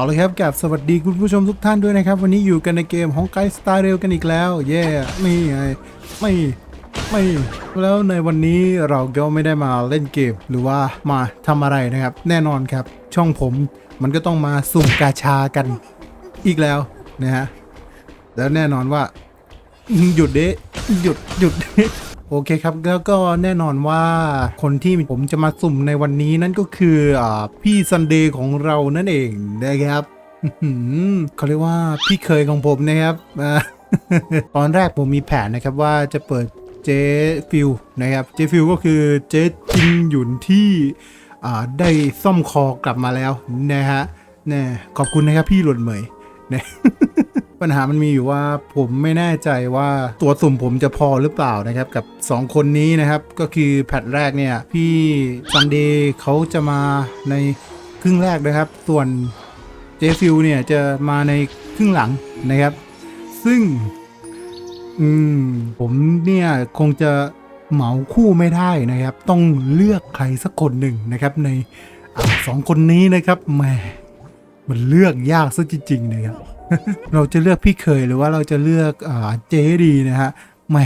เอาเลยครับกับสวัสดีคุณผู้ชมทุกท่านด้วยนะครับ วันนี้อยู่กันในเกมของไกด์สไตล์เรลกันอีกแล้ว เย่ไม่ไงไม่ไม่แล้วในวันนี้เราก็ไม่ได้มาเล่นเกมหรือว่ามาทำอะไรนะครับ แน่นอนครับ ช่องผมมันก็ต้องมาสุ่มกาชากันอีกแล้วนะฮะแล้วแน่นอนว่า หยุดเดะหยุดหยุดเดะ โอเคครับแล้วก็แน่นอนว่าคนที่ผมจะมาสุ่มในวันนี้นั่นก็คืออพี่ซันเดย์ของเรานั่นเองนะครับเขาเรียกว่าพี่เคยของผมนะครับตอนแรกผมมีแผนนะครับว่าจะเปิดเจฟิลนะครับเจฟิลก็คือเจจินหยุนที่ได้ซ่อมคอกลับมาแล้วนะฮะน่ขอบคุณนะครับพี่หลุนเหมยนะ ปัญหามันมีอยู่ว่าผมไม่แน่ใจว่าตัวสุ่มผมจะพอหรือเปล่านะครับ กับ 2 คนนี้นะครับ ก็คือแพทแรกเนี่ย พี่ซันเดย์เขาจะมาในครึ่งแรกนะครับ ส่วนเจฟิวเนี่ยจะมาในครึ่งหลังนะครับ ซึ่ง อืม ผมเนี่ยคงจะเหมาคู่ไม่ได้นะครับ ต้องเลือกใครสักคนหนึ่งนะครับ ในอสองคนนี้นะครับแหมมันเลือกยากซะจริงๆนะครับ เราจะเลือกพี่เคยหรือว่าเราจะเลือกอาเจดีนะฮะแหม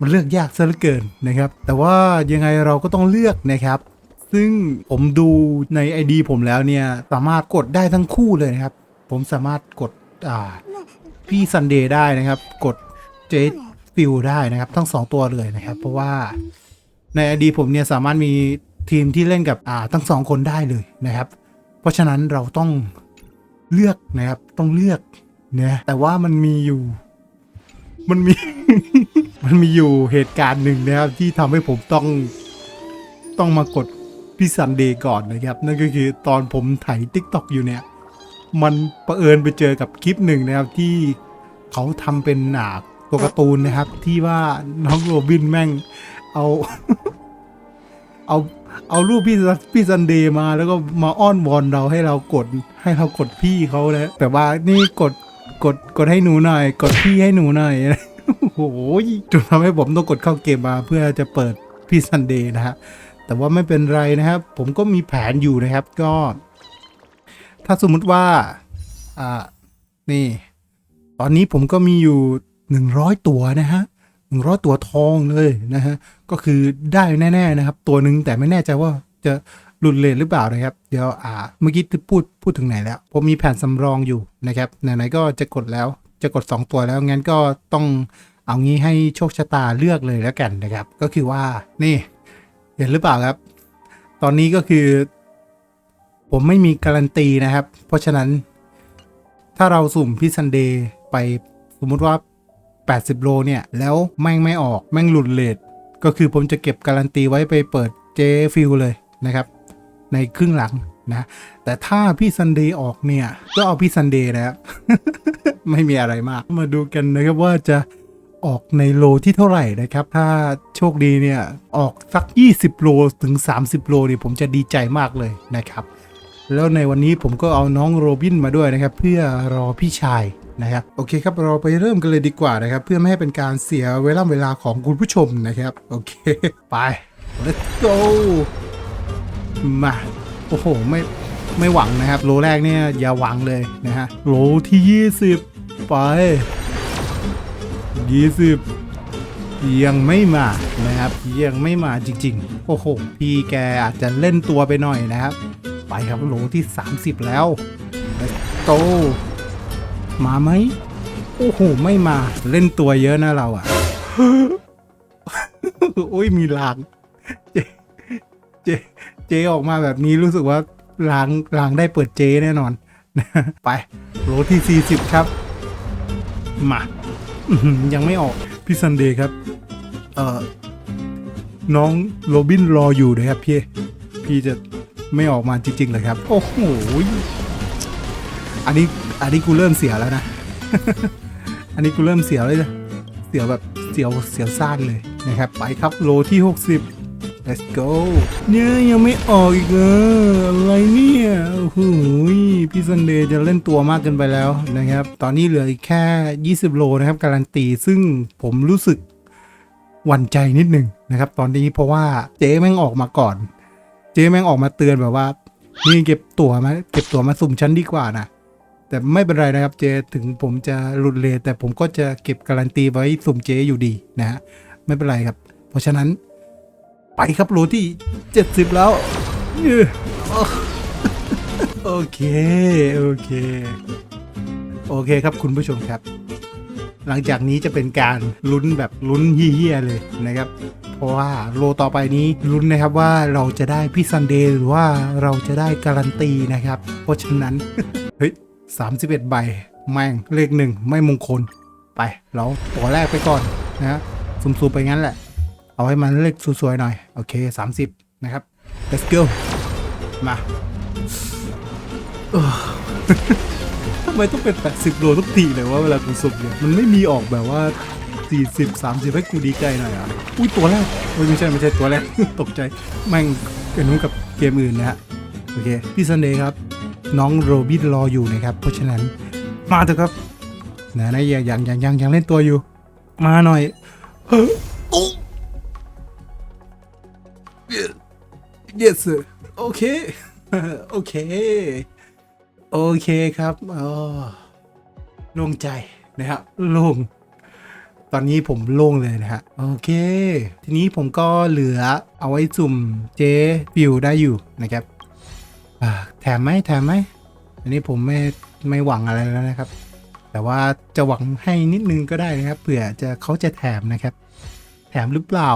มันเลือกยากซะเหลือเกินนะครับ แต่ว่ายังไงเราก็ต้องเลือกนะครับ ซึ่งผมดูใน ID ผมแล้วเนี่ยสามารถกดได้ทั้งคู่เลยนะครับ ผมสามารถกดอ่าพี่ซันเดย์ได้นะครับ กดเจฟิลได้นะครับ ทั้งสองตัวเลยนะครับ เพราะว่าใน ID ผมเนี่ยสามารถมีทีมที่เล่นกับอ่าทั้งสองคนได้เลยนะครับ เพราะฉะนั้นเราต้อง เลือกนะครับ ต้องเลือกนะแต่ว่ามันมีอยู่ มันมี มันมีอยู่เหตุการณ์หนึ่งนะครับ ที่ทำให้ผมต้องต้องมากดพี่ซันเดย์ก่อนนะครับ นั่นก็คือตอนผมถ่ายทิกตอกอยู่เนี่ย มันประเอิญไปเจอกับคลิปหนึ่งนะครับที่เขาทำเป็นหนาตัวการ์ตูนนะครับ ที่ว่าน้องโรบินแม่งเอา เอา เอารูปพี่ซันพี่ซันเดย์มาแล้วก็มาอ้อนวอนเราให้เรากดให้เรากดพี่เขาแล้วแต่ว่านี่กดกดกดให้หนูหน่อย กดพี่ให้หนูหน่อยโอ้โหจนทำให้ผมต้องกดเข้าเกมมาเพื่อจะเปิดพี่ซันเดย์นะฮะแต่ว่าไม่เป็นไรนะครับ ผมก็มีแผนอยู่นะครับ ก็ ถ้าสมมุติว่า อ่า นี่ ตอนนี้ผมก็มีอยู่หนึ่งร้อยตัวนะฮะ หนึ่งร้อยตัวทองเลยนะฮะก็คือได้แน่ๆนะครับ ตัวหนึ่งแต่ไม่แน่ใจว่าจะหลุดเลนหรือเปล่านะครับ เดี๋ยวอ่าเมื่อกี้พูดพูดถึงไหนแล้ว ผมมีแผนสำรองอยู่นะครับไหนๆก็จะกดแล้วจะกด 2 ตัวแล้วงั้นก็ต้องเอางี้ให้โชคชะตาเลือกเลยแล้วกันนะครับ ก็คือว่านี่เห็นหรือเปล่าครับ ตอนนี้ก็คือ ผมไม่มีการันตีนะครับ เพราะฉะนั้นถ้าเราสุ่มพี่ซันเดย์ไปสมมติว่า 80 โลเนี่ย แล้วแม่งไม่ออกแม่งหลุดเลทก็คือผมจะเก็บการันตีไว้ไปเปิดเจฟิลเลยนะครับ ในครึ่งหลังนะ แต่ถ้าพี่ซันเดย์ออกเนี่ย ก็เอาพี่ซันเดย์นะครับ ไม่มีอะไรมาก มาดูกันนะครับว่าจะออกในโลที่เท่าไหร่นะครับ ถ้าโชคดีเนี่ย ออกสัก 20 โลถึง 30 โลเนี่ยผมจะดีใจมากเลยนะครับ แล้วในวันนี้ผมก็เอาน้องโรบินมาด้วยนะครับ เพื่อรอพี่ชาย นะครับโอเคครับเราไปเริ่มกันเลยดีกว่านะครับ เพื่อไม่ให้เป็นการเสียเวลาเวลาของคุณผู้ชมนะครับ โอเค ไป let's go มา โอ้โห ไม่ ไม่หวังนะครับ โลแรกเนี่ย อย่าหวังเลยนะฮะ โลที่ 20 ไป 20 ยังไม่มานะครับ ยังไม่มาจริง ๆ โอ้โห พี่แกอาจจะเล่นตัวไปหน่อยนะครับ ไปครับโลที่ 30 แล้ว let's go มาไหมโอ้โหไม่มาเล่นตัวเยอะนะเราอะ่ะโอ้ยมีลางเจเจเจออกมาแบบนี้รู้สึกว่าลางลางได้เปิดเจแน่นอน ไปโหลที่ 40 ครับ มายังไม่ออก พี่ซันเดย์ครับ เออน้องโรบินรออยู่นะครับพี่ พี่จะไม่ออกมาจริงๆเลยครับ โอ้โห อันนี้อันนี้กูเริ่มเสียแล้วนะ อันนี้กูเริ่มเสียเลยนะเสียแบบเสียวเสียวซ่านเลยนะครับ ไปครับโลที่ 60 let's go เนี่ยยังไม่ออกอีกเอออะไรเนี่ยโอ้โหพี่ซันเดย์จะเล่นตัวมากเกินไปแล้วนะครับ ตอนนี้เหลืออีกแค่ 20 โลนะครับ การันตีซึ่งผมรู้สึกหวั่นใจนิดหนึ่งนะครับ ตอนนี้เพราะว่าเจ๊แม่งออกมาก่อน เจ๊แม่งออกมาเตือนแบบว่านี่เก็บตั๋วมาเก็บตั๋วมาสุ่มชั้นดีกว่านะ แต่ไม่เป็นไรนะครับเจถึงผมจะหลุดเลแต่ผมก็จะเก็บการันตีไว้สุ่มเจอยู่ดีนะฮะไม่เป็นไรครับ เพราะฉะนั้น ไปครับโลที่ 70 แล้วเอ้อโอเค โอเค โอเคครับคุณผู้ชมครับ หลังจากนี้จะเป็นการลุ้นแบบลุ้นเฮี้ยเลยนะครับ เพราะว่าโลต่อไปนี้ลุ้นนะครับว่าเราจะได้พี่ซันเดย์หรือว่าเราจะได้การันตีนะครับ เพราะฉะนั้น เฮ้ยสามสิบเอ็ดใบ แม่งเลขหนึ่งไม่มงคล ไป เราตัวแรกไปก่อนนะฮะซุ่มๆไปงั้นแหละ เอาให้มันเลขสวยๆหน่อย โอเค 30 นะครับ let's go มาทำไมต้องเป็น 80 โลทุกทีเลยว่าเวลากูสุ่มเนี่ย มันไม่มีออกแบบว่า 40 30 ให้กูดีใจหน่อยอะ อุ้ยตัวแรก ไม่ใช่ไม่ใช่ตัวแรก ตกใจ แม่งกันนู้นกับเกมอื่นนะฮะ โอเค พี่ซันเดย์ครับ น้องโรบินรออยู่นะครับ เพราะฉะนั้นมาเถอะครับนะนะยังยังยังยังยังเล่นตัวอยู่ มาหน่อยเฮ้ย yes โอเคโอเค โอเคครับอ๋อโล่งใจนะครับโล่งตอนนี้ผมโล่งเลยนะฮะโอเค ทีนี้ผมก็เหลือเอาไว้สุ่มเจฟิวได้อยู่นะครับ แถมไหมแถมไหมอันนี้ผมไม่ไม่หวังอะไรแล้วนะครับ แต่ว่าจะหวังให้นิดนึงก็ได้นะครับเผื่อจะเขาจะแถมนะครับ แถมหรือเปล่า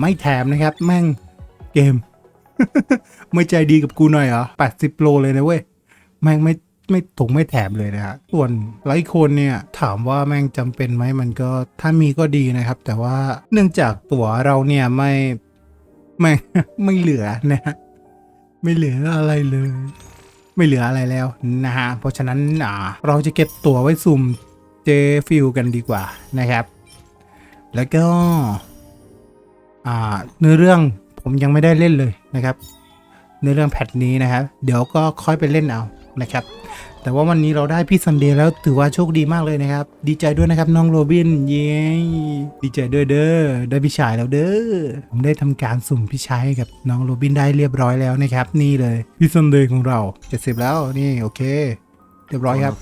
ไม่แถมนะครับ แม่งเกม ไม่ใจดีกับกูหน่อยเหรอ80โลเลยนะเว้ยแม่งไม่ไม่ถุงไม่แถมเลยนะฮะส่วนไลค์คนเนี่ยถามว่าแม่งจำเป็นไหมมันก็ถ้ามีก็ดีนะครับ แต่ว่าเนื่องจากตั๋วเราเนี่ยไม่ไม่ไม่เหลือนะฮะ ไม่เหลืออะไรเลย ไม่เหลืออะไรแล้วนะฮะเพราะฉะนั้นอ่าเราจะเก็บตั๋วไว้สุ่มเจฟิลกันดีกว่านะครับ แล้วก็อ่าเนื้อเรื่องผมยังไม่ได้เล่นเลยนะครับ เนื้อเรื่องแพทนี้นะครับ เดี๋ยวก็ค่อยไปเล่นเอานะครับ แต่ว่าวันนี้เราได้พี่ซันเดย์แล้วถือว่าโชคดีมากเลยนะครับ ดีใจด้วยนะครับน้องโรบิน เย้ดีใจด้วยเด้อได้พี่ชายแล้วเด้อผมได้ทำการสุ่มพี่ชายกับน้องโรบินได้เรียบร้อยแล้วนะครับ นี่เลยพี่ซันเดย์ของเราเจ็ดสิบแล้วนี่โอเค เรียบร้อยครับ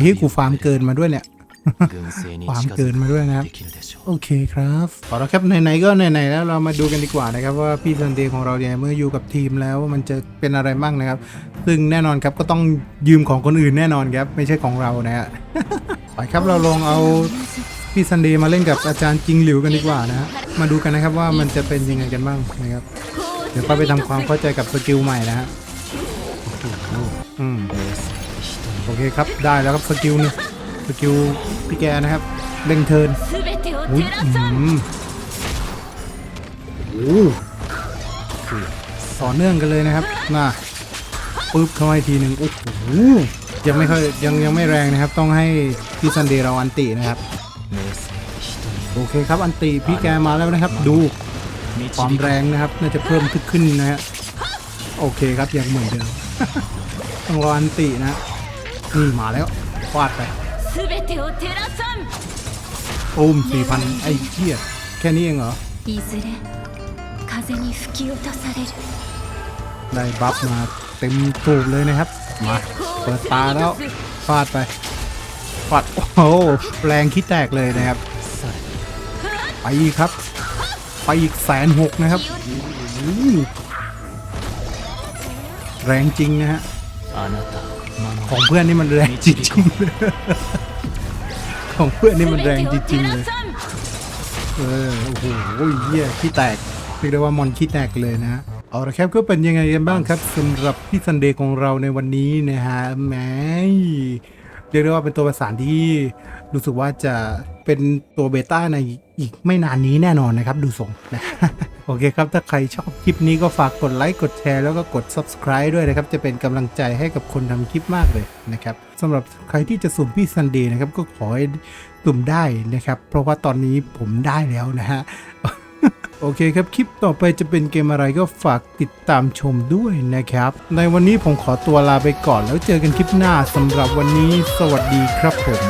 เฮ้ยกูฟาร์มเกินมาด้วยเนี่ย ความเกินมาด้วยนะครับ โอเคครับเอาละครับไหนๆก็ไหนๆแล้วเรามาดูกันดีกว่านะครับว่าพี่ซันเดย์ของเราเนี่ยเมื่ออยู่กับทีมแล้วมันจะเป็นอะไรบ้างนะครับ ซึ่งแน่นอนครับก็ต้องยืมของคนอื่นแน่นอนครับ ไม่ใช่ของเรานะฮะไปครับเราลองเอาพี่ซันเดย์มาเล่นกับอาจารย์จิงหลิวกันดีกว่านะฮะมาดูกันนะครับว่ามันจะเป็นยังไงกันบ้างนะครับเดี๋ยวไปทำความเข้าใจกับสกิลใหม่นะฮะโอเคครับได้แล้วครับสกิลเนี่ย สกิลพี่แกนะครับเร่งเทินอุ้ยโอ้ต่อเนื่องกันเลยนะครับน่าปึ๊บเข้ามาทีหนึ่งโอ้โหยังไม่ค่อยยังยังไม่แรงนะครับ ต้องให้พี่ซันเดย์เราอันตีนะครับโอเคครับอันตีพี่แกมาแล้วนะครับ ดูความแรงนะครับ น่าจะเพิ่มขึ้นขึ้นนะฮะโอเคครับยังเหมือนเดิมต้องรออันตีนะนี่มาแล้วฟาดไป 全てを照らさん โอ้มสี่พันไอ้เหี้ยแค่นี้เองเหรอ いずれ風に吹き落とされる ได้บัฟมาเต็มตูดเลยนะครับ มาเปิดตาแล้วฟาดไปฟาดโอ้โหแรงขี้แตกเลยนะครับ ไปอีกครับ ไปอีกแสนหกนะครับโอ้โหแรงจริงนะฮะ あなた魔 ของเพื่อนนี่มันแรงจริงๆเลยของเพื่อนนี่มันแรงจริงๆเลย เออ โอ้โหเยี่ยขี้แตกเรียกได้ว่ามอนขี้แตกเลยนะเอาละครับก็เป็นยังไงกันบ้างครับสำหรับพี่ซันเดย์ของเราในวันนี้นะฮะแหมเรียกได้ว่าเป็นตัวประสานที่รู้สึกว่าจะเป็นตัวเบต้าในอีกไม่นานนี้แน่นอนนะครับ ดูทรงนะ โอเคครับ ถ้าใครชอบคลิปนี้ก็ฝากกดไลค์ กดแชร์ แล้วก็กด subscribe ด้วยนะครับ จะเป็นกำลังใจให้กับคนทำคลิปมากเลยนะครับสำหรับใครที่จะสุ่มพี่ซันเดย์นะครับ ก็ขอให้สุ่มได้นะครับ เพราะว่าตอนนี้ผมได้แล้วนะฮะโอเคครับ คลิปต่อไปจะเป็นเกมอะไรก็ฝากติดตามชมด้วยนะครับ ในวันนี้ผมขอตัวลาไปก่อนแล้วเจอกันคลิปหน้าสำหรับวันนี้ สวัสดีครับผม